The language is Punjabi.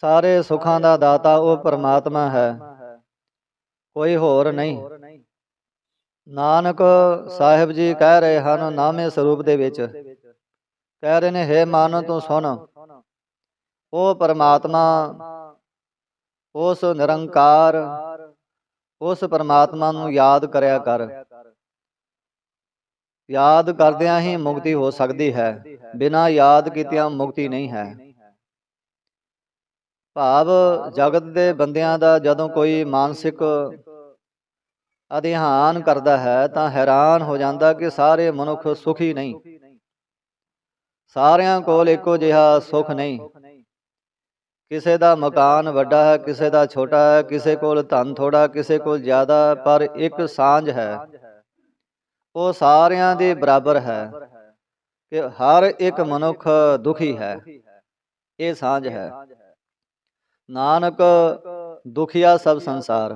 ਸਾਰੇ ਸੁੱਖਾਂ ਦਾ ਦਾਤਾ ਉਹ ਪਰਮਾਤਮਾ ਹੈ। ਕੋਈ ਹੋਰ ਨਹੀਂ। ਨਾਨਕ ਸਾਹਿਬ ਜੀ ਕਹਿ ਰਹੇ ਹਨ, ਨਾਮੇ ਸਰੂਪ ਦੇ ਵਿੱਚ। ਕਹਿ ਰਹੇ ਨੇ, ਹੈ ਮਨ, ਤੂੰ ਸੁਣ। ਉਹ ਪਰਮਾਤਮਾ, ਉਸ ਨਿਰੰਕਾਰ, ਉਸ ਪਰਮਾਤਮਾ ਨੂੰ ਯਾਦ ਕਰਿਆ ਕਰ। ਯਾਦ ਕਰਦਿਆਂ ਹੀ ਮੁਕਤੀ ਹੋ ਸਕਦੀ ਹੈ। ਬਿਨਾਂ ਯਾਦ ਕੀਤਿਆਂ ਮੁਕਤੀ ਨਹੀਂ ਹੈ। ਭਾਵ ਜਗਤ ਦੇ ਬੰਦਿਆਂ ਦਾ ਜਦੋਂ ਕੋਈ ਮਾਨਸਿਕ ਅਧਿਹਾਨ ਕਰਦਾ ਹੈ ਤਾਂ ਹੈਰਾਨ ਹੋ ਜਾਂਦਾ ਕਿ ਸਾਰੇ ਮਨੁੱਖ ਸੁਖੀ ਨਹੀਂ। ਸਾਰਿਆਂ ਕੋਲ ਇੱਕੋ ਜਿਹਾ ਸੁਖ ਨਹੀਂ। ਕਿਸੇ ਦਾ ਮਕਾਨ ਵੱਡਾ ਹੈ, ਕਿਸੇ ਦਾ ਛੋਟਾ ਹੈ, ਕਿਸੇ ਕੋਲ ਧਨ ਥੋੜਾ ਕਿਸੇ ਕੋਲ ਜ਼ਿਆਦਾ, ਪਰ ਇੱਕ ਸਾਂਝ ਹੈ। ਉਹ ਸਾਰਿਆਂ ਦੇ ਬਰਾਬਰ ਹੈ ਕਿ ਹਰ ਇੱਕ ਮਨੁੱਖ ਦੁਖੀ ਹੈ। ਇਹ ਸਾਂਝ ਹੈ। ਨਾਨਕ ਦੁਖਿਆ ਸਭ ਸੰਸਾਰ।